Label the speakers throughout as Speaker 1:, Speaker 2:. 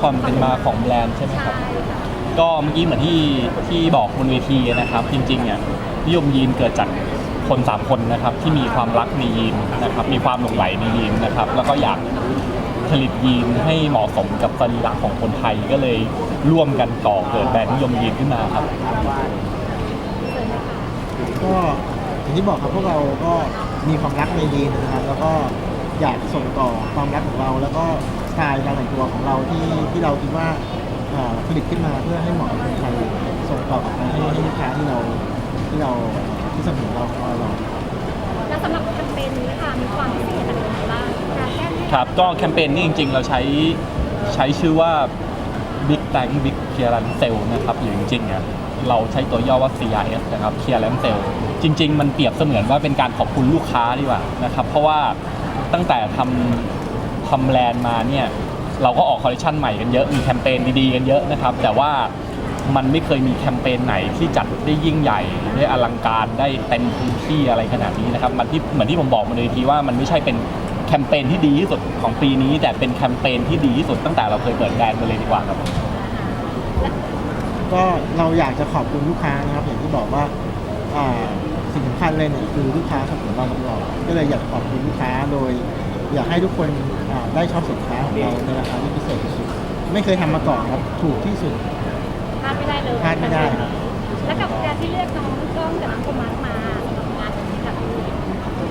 Speaker 1: ความเป็นมาของแบรนด์ใช่ไหมครับ ก็เมื่อกี้เหมือนที่ที่บอกบนเวทีนะครับ จริงๆเนี่ยนิยมยีนเกิดจากคนสามคนนะครับที่มีความรักในยีนนะครับ มีความหลงไหลในยีนนะครับ แล้วก็อยากผลิตยีนให้เหมาะสมกับสรีระของคนไทยก็เลยร่วมกันก่อเกิดแบรนด์นิยมยีนขึ้นมาครับ
Speaker 2: ก็อย่างที่บอกครับพวกเราก็มีความรักในยีนนะครับ แล้วก็อยากส่งต่อความรักของเรา แล้วก็ สไตล์การแต่งตัวของเราที่ที่เราคิดว่าผลิตขึ้นมาเพื่อให้เหมาะกับคนไทยส่งต่อกลับไปให้ให้ลูกค้าที่เราที่เราที่สนับสนุนเราเราเรา
Speaker 3: แล้วสำหรับแคมเปญนี้ค่ะมีความพิเศษอะไรบ้างการแก้
Speaker 1: ครับก็แคมเปญนี้จริง ๆ เราใช้ใช้ชื่อว่า Big Tank Big Clearance Sale นะครับหรือจริงๆอะเราใช้ตัวย่อว่า CRS นะครับ Clearance Sale จริง ๆ มันเปรียบเสมือนว่าเป็นการขอบคุณลูกค้าดีกว่านะครับ เพราะว่าตั้งแต่ทำ ทำแบรนด์มาเนี่ยเราก็ออกคอลเลคชันใหม่กันเยอะมีแคมเปญดีๆกันเยอะนะครับ แต่ว่ามันไม่เคยมีแคมเปญไหนที่จัดได้ยิ่งใหญ่ได้อลังการได้เต็มพื้นที่อะไรขนาดนี้นะครับมันที่เหมือนที่ผมบอกมาเลยทีว่ามันไม่ใช่เป็นแคมเปญที่ดีที่สุดของปีนี้ แต่เป็นแคมเปญที่ดีที่สุดตั้งแต่เราเคยเปิดแบรนด์มาเลยดีกว่าครับ
Speaker 2: ก็เราอยากจะขอบคุณลูกค้านะครับอย่างที่บอกว่าอ่าสิ่งสำคัญเลยเนี่ยคือลูกค้าสนับสนุนเราตลอดก็เลยอยากขอบคุณลูกค้าโดย อยากให้ทุกคนอ่าได้ชอบสินค้าของเราในราคาที่พิเศษที่สุด ไม่เคยทำมาก่อนครับ ถูกที่สุด
Speaker 3: พลาดไม่ได้เลย
Speaker 2: พลาดไม่ได้ครับ
Speaker 3: แล้วกับการที่เลือกน้องกล้องกับน้องโทมัสมาสำหรับงานนี้ค่ะ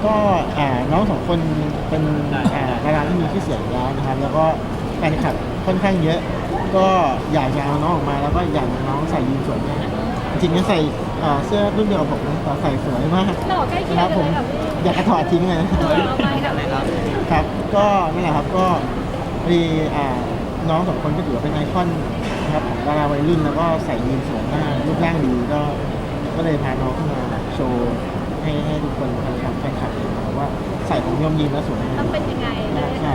Speaker 2: ก็อ่าน้องสองคนเป็นอ่าดาราที่มีชื่อเสียงอยู่แล้วนะครับ แล้วก็แฟนคลับค่อนข้างเยอะ ก็อยากจะเอาน้องออกมา แล้วก็อยากให้น้องใส่ยีนสวยมากจริงๆก็ใส่อ่าเสื้อรุ่นเดียวกับผมนะแต่ใส่สวยมาก
Speaker 3: หล่อใกล้เคีย
Speaker 2: นะ
Speaker 3: ง
Speaker 2: ครับผม
Speaker 3: เลยแบบ
Speaker 2: อยากจะถอดทิ้งเลย
Speaker 3: เออเอาไปค่ะ
Speaker 2: ครับ ก็นั่นแหละครับก็พอดีอ่าน้องสองคนก็ถือว่าเป็นไอคอนนะครับของดาราวัยรุ่นแล้วก็ใส่ยีนสวยมากรูปร่างดีก็ก็เลยพาน้องขึ้นมาโชว์ให้ให้ทุกคนแฟนคลับแฟนคลับเห็นนะครับว่าใส่ของยอมยีนแล้วสวย
Speaker 3: ต้
Speaker 2: มา
Speaker 3: อกงเป็นยังไงเลย
Speaker 2: ใช่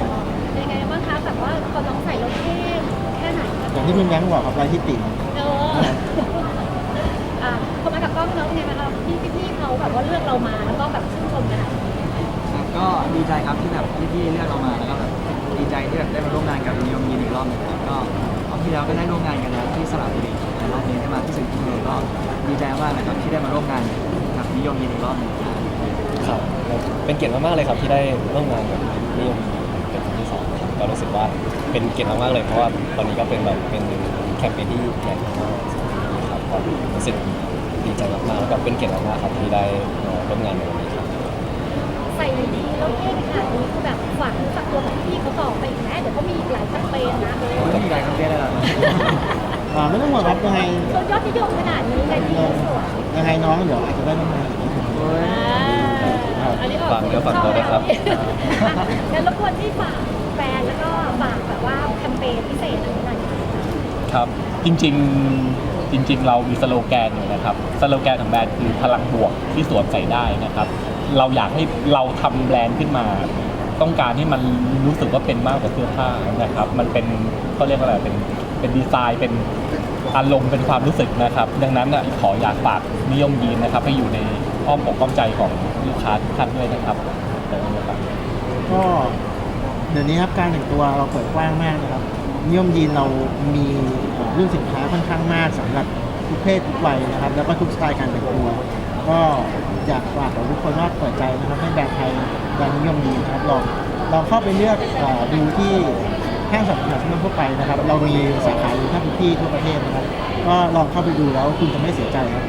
Speaker 3: เป็นยังไงบ้างคะแบบว่าพอน้องใส่แล้วเท่แค่ไหนคะ
Speaker 2: อย่างที่คุณแบงค์บอกครับลายที่ติ่ง
Speaker 3: เอออะพอมากับกล้องแล้วเป็นไงบ้างคะพี่พี่ๆเขาแบบว่าเลือกเรามาแล้วก็แบบชื่นชมกันอะ
Speaker 4: ครับ ก็ดีใจครับที่แบบพี่ๆเลือกเรามาแล้วก็แบบดีใจที่แบบได้มาร่วมงานกับนิยมยินอีกรอบหนึงครับก็รอบที่แล้วก็ได้ร่วมงานกันแล้วที่สระบุรีแต่รอบนี้ได้มาที่สิงคโปร์ก็ดีใจมากนะครับที่ได้มาร่วมงานกับนิยมยินอีกรอบหนึงครับ
Speaker 5: ครับเป็นเกียรติมากๆเลยครับที่ได้ร่วมงานกับนิยมเป็นครั้งที่สองครับก็รู้สึกว่าเป็นเกียรติมากๆเลยเพราะว่าตอนนี้ก็เป็นแบบเป็นแคมเปญที่ใหญ่มากๆครับก็รู้สึกดีใจมากๆแล้วก็เป็นเกียรติมากๆครับที่ได้มาร่วมงานในวันนี้
Speaker 3: แล้วเท่ขนาดนี้คือแบบฝากเนื้อฝากตัวของพี่เขาต่อไปอีกนะเดี๋ยวเขามีอีกหลายแคมเปญนะเออ
Speaker 4: ไม่มีอะไรครับเจ๊ได้แล้ว
Speaker 2: อ่าไม่ต้องห่วงครับยังไง
Speaker 3: เขายอดนิยมขนาดนี้เลยพี่เขาสวย
Speaker 2: ยังไงน้องเดี๋ยวอาจจะได้ร่วมงานอีกนะครับ
Speaker 3: อ่าอันนี้ออก
Speaker 5: ฝากเนื้อฝากตัวด้วยครับ
Speaker 3: งั้นรบกวนที่ฝากแฟนแล้วก็ฝากแบบว่าแคมเปญพิเศษอะไรหน่อย
Speaker 1: ครับจริงๆจริง ๆ เรามีสโลแกนอยู่นะครับสโลแกนของแบรนด์คือพลังบวกที่สวมใส่ได้นะครับ เราอยากให้เราทำแบรนด์ขึ้นมา ต้องการให้มันรู้สึกว่าเป็นมากกว่าเสื้อผ้านะครับ มันเป็นเขาเรียกว่าอะไรเป็นเป็นดีไซน์เป็นอารมณ์เป็นความรู้สึกนะครับ ดังนั้นอะขออยากฝากนิยมยีนนะครับให้อยู่ในอ้อมอกอ้อมใจของลูกค้าทุกท่านด้วยนะครับ
Speaker 2: ก็เดี๋ยวนี้ครับการแต่งตัวเราเปิดกว้างมากนะครับนิยมยีนเรามีเอ่อเรื่องสินค้าค่อนข้างมากสำหรับทุกเพศทุกวัยนะครับ แล้วก็ทุกสไตล์การแต่งตัว ก็อยากฝากกับทุกคนว่าเปิดใจนะครับให้แบรนด์ไทยแบรนด์นิยมดีนะครับลองลองเข้าไปเลือกอดูที่ห้างสรรพสินค้าทั่วไปนะครับ เรามีสาขาอยู่ทั้งที่ทั่วประเทศนะครับ ก็ลองเข้าไปดูแล้วคุณจะไม่เสียใจครับ